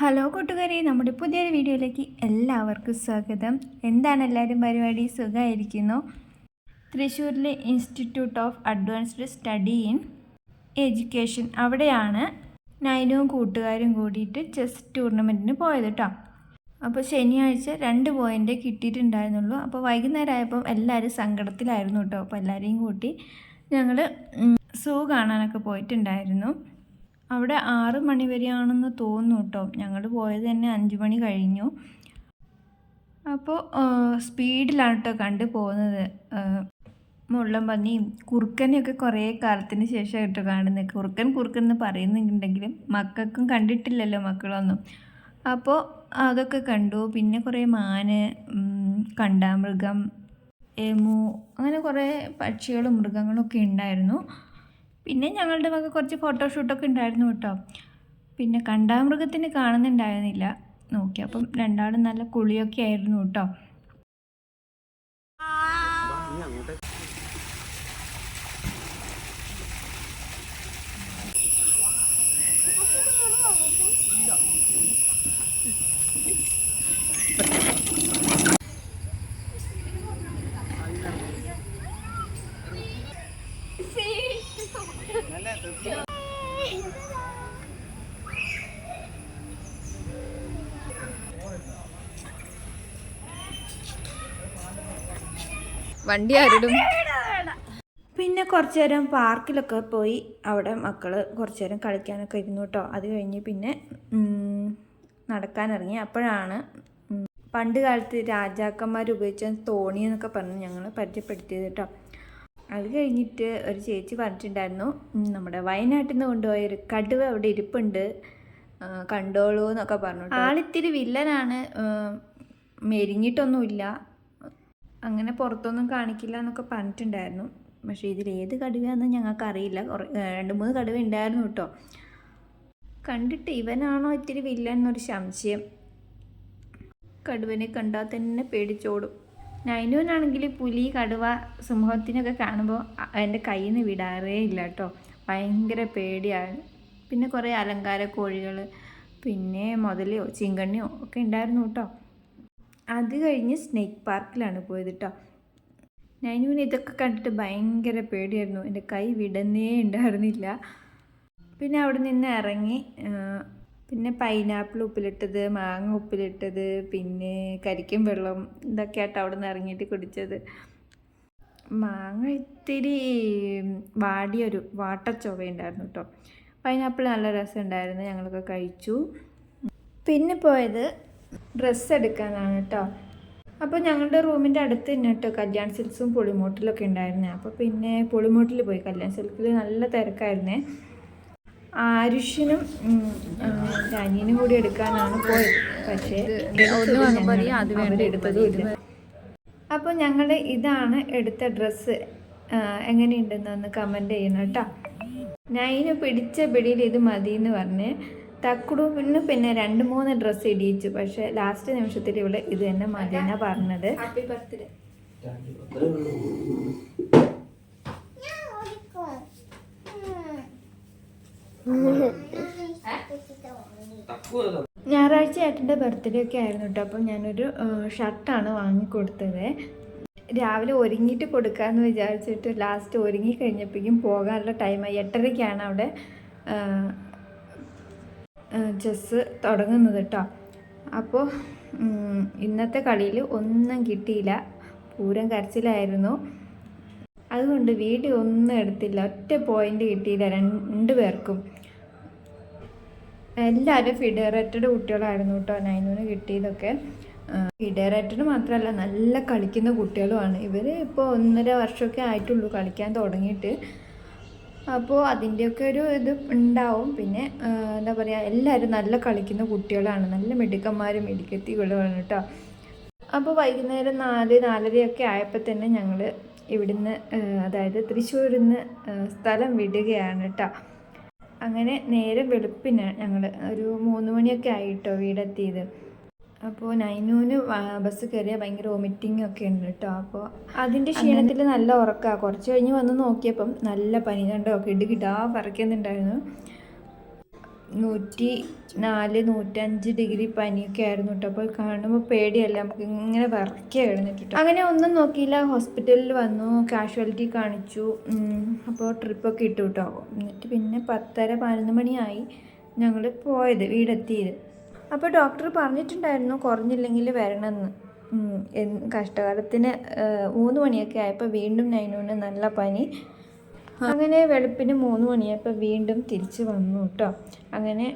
Hello കൂട്ടുകാരെ നമ്മുടെ പുതിയൊരു വീഡിയോയിലേക്ക് എല്ലാവർക്കും സ്വാഗതം. എന്താണ് എല്ലാവരും പരിപാടി? സുഖമായിരിക്കുന്നു. തൃശ്ശൂരിലെ institute of advanced study in education അവിടെയാണ് നൈനവും കൂട്ടുകാരും കൂടിയിട്ട് ചെസ് ടൂർണമെന്റിന് പോയത് കേട്ടോ അപ്പോൾ ശനിയാഴ്ച രണ്ട് പോയിന്റ് കിട്ടിയിട്ടുണ്ടായിരുന്നുള്ളൂ. അപ്പോൾ വൈകുന്നേരം ആയപ്പോൾ എല്ലാവരും സങ്കടത്തിലായിരുന്നു കേട്ടോ അപ്പോൾ എല്ലാവരെയും കൂട്ടി ഞങ്ങൾ സൂ കാണാനൊക്കെ പോയിട്ടുണ്ടായിരുന്നു. അവിടെ ആറ് മണി വരെയാണെന്ന് തോന്നുന്നു കേട്ടോ. ഞങ്ങൾ പോയത് തന്നെ അഞ്ച് മണി കഴിഞ്ഞു. അപ്പോൾ സ്പീഡിലാണ് കേട്ടോ കണ്ടു പോകുന്നത്. മുള്ളം പന്നിയും കുറുക്കനെയൊക്കെ കുറേ കാലത്തിന് ശേഷം കേട്ടോ കാണുന്നത്. കുറുക്കൻ കുറുക്കൻ എന്ന് പറയുന്നുണ്ടെങ്കിലും മക്കൾക്കും കണ്ടിട്ടില്ലല്ലോ മക്കളൊന്നും. അപ്പോൾ അതൊക്കെ കണ്ടു. പിന്നെ കുറേ മാന് കണ്ടാമൃഗം എമു അങ്ങനെ കുറേ പക്ഷികളും മൃഗങ്ങളും ഒക്കെ ഉണ്ടായിരുന്നു. പിന്നെ ഞങ്ങളുടെ വക കുറച്ച് ഫോട്ടോഷൂട്ടൊക്കെ ഉണ്ടായിരുന്നു കേട്ടോ. പിന്നെ കണ്ടാമൃഗത്തിന് കാണുന്നുണ്ടായിരുന്നില്ല. നോക്കി അപ്പം രണ്ടാളും നല്ല കുളിയൊക്കെ ആയിരുന്നു കേട്ടോ. വണ്ടി ആരിടും? പിന്നെ കുറച്ചു നേരം പാർക്കിലൊക്കെ പോയി അവിടെ മക്കൾ കുറച്ചു നേരം കളിക്കാനൊക്കെ ഇരുന്നു കേട്ടോ. അത് കഴിഞ്ഞ് പിന്നെ നടക്കാനിറങ്ങി. അപ്പോഴാണ് പണ്ട് കാലത്ത് രാജാക്കന്മാർ ഉപയോഗിച്ച തോണി എന്നൊക്കെ പറഞ്ഞ് ഞങ്ങൾ പരിചയപ്പെടുത്തിയത് കേട്ടോ. അത് കഴിഞ്ഞിട്ട് ഒരു ചേച്ചി പറഞ്ഞിട്ടുണ്ടായിരുന്നു നമ്മുടെ വയനാട്ടിൽ നിന്ന് കൊണ്ടുപോയ ഒരു കടുവ അവിടെ ഇരിപ്പുണ്ട് കണ്ടോളൂ എന്നൊക്കെ പറഞ്ഞു. ആളിത്തിരി വില്ലനാണ് മെരിഞ്ഞിട്ടൊന്നുമില്ല അങ്ങനെ പുറത്തൊന്നും കാണിക്കില്ല എന്നൊക്കെ പറഞ്ഞിട്ടുണ്ടായിരുന്നു. പക്ഷേ ഇതിൽ ഏത് കടുവയാണെന്ന് ഞങ്ങൾക്ക് അറിയില്ല രണ്ട് മൂന്ന് കടുവ ഉണ്ടായിരുന്നു കേട്ടോ. കണ്ടിട്ട് ഇവനാണോ ഇത്തിരി വില്ലൻ എന്നൊരു സംശയം. കടുവനെ കണ്ടാൽ തന്നെ പേടിച്ചോടും. നൈനുവിനാണെങ്കിൽ പുലി കടുവ സിംഹത്തിനൊക്കെ കാണുമ്പോൾ എന്റെ കയ്യിൽ നിന്ന് വിടാറേ ഇല്ല കേട്ടോ ഭയങ്കര പേടിയാണ്. പിന്നെ കുറേ അലങ്കാര കോഴികൾ പിന്നെ മുതലയോ ചിങ്കണ്ണിയോ ഒക്കെ ഉണ്ടായിരുന്നു കേട്ടോ അത് കഴിഞ്ഞ് സ്നേക്ക് പാർക്കിലാണ് പോയത് കേട്ടോ നൈനുവിന് ഇതൊക്കെ കണ്ടിട്ട് ഭയങ്കര പേടിയായിരുന്നു. എന്റെ കൈ വിടുന്നേ ഉണ്ടായിരുന്നില്ല. പിന്നെ അവിടെ നിന്ന് ഇറങ്ങി പിന്നെ പൈനാപ്പിൾ ഉപ്പിലിട്ടത് മാങ്ങ ഉപ്പിലിട്ടത് പിന്നെ കരിക്കും വെള്ളം ഇതൊക്കെ അവിടെ നിന്ന് ഇറങ്ങിയിട്ട് കുടിച്ചത്. മാങ്ങ ഇത്തിരി വാടിയൊരു വാട്ട ഉണ്ടായിരുന്നു കേട്ടോ പൈനാപ്പിൾ നല്ല രസമുണ്ടായിരുന്നു ഞങ്ങളൊക്കെ കഴിച്ചു. പിന്നെ പോയത് ഡ്രസ്സ് എടുക്കാനാണ് കേട്ടോ അപ്പോൾ ഞങ്ങളുടെ റൂമിന്റെ അടുത്ത് തന്നെ കേട്ടോ കല്യാൺ സിൽക്സും പുളിമൂട്ടിലൊക്കെ ഉണ്ടായിരുന്നേ. അപ്പോൾ പിന്നെ പുളിമൂട്ടിൽ പോയി. കല്യാൺ സിൽക്കിൽ നല്ല തിരക്കായിരുന്നേ. ആരുഷിനും കൂടി എടുക്കാനാണ് പോയത്. പക്ഷേ എടുത്തതും ഇല്ല. അപ്പോൾ ഞങ്ങൾ ഇതാണ് എടുത്ത ഡ്രസ്സ്. എങ്ങനെയുണ്ടെന്ന് ഒന്ന് കമന്റ് ചെയ്യണം കേട്ടോ. നൈന് പിടിച്ച പിടിയിൽ ഇത് മതി എന്ന് പറഞ്ഞ് തക്കുടുവിന് പിന്നെ രണ്ട് മൂന്ന് ഡ്രസ്സ് ഇടിയിച്ചു. പക്ഷെ ലാസ്റ്റ് നിമിഷത്തിൽ ഇവിടെ ഇത് തന്നെ മതി എന്നാ പറഞ്ഞത് ഹാപ്പി ബർത്ത്ഡേ ഞായറാഴ്ച ഏട്ടന്റെ ബർത്ത്ഡേ ഒക്കെ ആയിരുന്നു കേട്ടോ അപ്പം ഞാനൊരു ഷർട്ടാണ് വാങ്ങിക്കൊടുത്തത്. രാവിലെ ഒരുങ്ങിയിട്ട് കൊടുക്കാമെന്ന് വിചാരിച്ചിട്ട് ലാസ്റ്റ് ഒരുങ്ങി കഴിഞ്ഞപ്പോഴേക്കും പോകാനുള്ള ടൈമായി എട്ടരയ്ക്കാണ് അവിടെ ചെസ്സ് തുടങ്ങുന്നത് കേട്ടോ അപ്പോൾ ഇന്നത്തെ കളിയിൽ ഒന്നും കിട്ടിയില്ല. പൂരം കരച്ചിലായിരുന്നു. അതുകൊണ്ട് വീഡിയോ ഒന്നും എടുത്തില്ല. ഒറ്റ പോയിന്റ് കിട്ടിയില്ല രണ്ട് പേർക്കും. എല്ലാവരും ഫിഡറേറ്റഡ് കുട്ടികളായിരുന്നു കേട്ടോ നൈനൂന് കിട്ടിയതൊക്കെ. ഫിഡറേറ്റഡ് മാത്രമല്ല നല്ല കളിക്കുന്ന കുട്ടികളുമാണ്. ഇവർ ഇപ്പോൾ ഒന്നര വർഷമൊക്കെ ആയിട്ടുള്ളൂ കളിക്കാൻ തുടങ്ങിയിട്ട്. അപ്പോൾ അതിന്റെയൊക്കെ ഒരു ഇത് ഉണ്ടാവും. പിന്നെ എന്താ പറയുക എല്ലാവരും നല്ല കളിക്കുന്ന കുട്ടികളാണ്. നല്ല മിടുക്കന്മാരും മിടുക്കത്തികളുമാണ് കേട്ടോ. അപ്പോൾ വൈകുന്നേരം നാല് നാലരയൊക്കെ ആയപ്പോൾ തന്നെ ഞങ്ങൾ ഇവിടുന്ന് അതായത് തൃശ്ശൂരിൽ നിന്ന് സ്ഥലം വിടുകയാണ് കേട്ടോ. അങ്ങനെ നേരെ വെളുപ്പിന് ഞങ്ങൾ ഒരു മൂന്ന് മണിയൊക്കെ ആയിട്ടോ വീടെത്തിയത്. അപ്പോൾ നൈനൂന് ബസ് കയറിയാൽ ഭയങ്കര വോമിറ്റിംഗ് ഒക്കെ ഉണ്ട് കേട്ടോ. അപ്പോൾ അതിന്റെ ക്ഷീണത്തിൽ നല്ല ഉറക്കമാണ് കുറച്ച് കഴിഞ്ഞ് വന്ന് നോക്കിയപ്പം നല്ല പനി കണ്ടോ കിടുകിടാ പറക്കുന്നുണ്ടായിരുന്നു നൂറ്റി നാല് നൂറ്റഞ്ച് ഡിഗ്രി പനിയൊക്കെ ആയിരുന്നു കേട്ടോ അപ്പോൾ കാണുമ്പോൾ പേടിയല്ല? നമുക്ക് ഇങ്ങനെ വിറക്കുക എഴുന്നിട്ട് അങ്ങനെ ഒന്നും നോക്കിയില്ല. ഹോസ്പിറ്റലിൽ വന്നു കാഷ്വാലിറ്റി കാണിച്ചു. അപ്പോൾ ട്രിപ്പൊക്കെ ഇട്ടു കേട്ടോ എന്നിട്ട് പിന്നെ പത്തര പതിനൊന്ന് മണിയായി ഞങ്ങൾ പോയത് വീടെത്തിയത്. അപ്പോൾ ഡോക്ടർ പറഞ്ഞിട്ടുണ്ടായിരുന്നു കുറഞ്ഞില്ലെങ്കിൽ വരണമെന്ന്. കഷ്ടകാലത്തിന് മൂന്ന് മണിയൊക്കെ ആയപ്പോൾ വീണ്ടും നൈനൂന് നല്ല പനി. അങ്ങനെ വെളുപ്പിന് മൂന്ന് മണിയപ്പോൾ വീണ്ടും തിരിച്ചു വന്നു കേട്ടോ അങ്ങനെ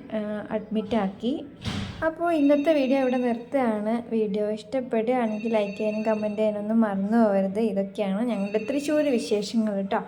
അഡ്മിറ്റാക്കി അപ്പോൾ ഇന്നത്തെ വീഡിയോ ഇവിടെ നിർത്തുകയാണ്. വീഡിയോ ഇഷ്ടപ്പെടുകയാണെങ്കിൽ ലൈക്ക് ചെയ്യാനും കമന്റ് ചെയ്യാനൊന്നും മറന്നു പോകരുത്. ഇതൊക്കെയാണ് ഞങ്ങളുടെ തൃശ്ശൂർ വിശേഷങ്ങൾ കേട്ടോ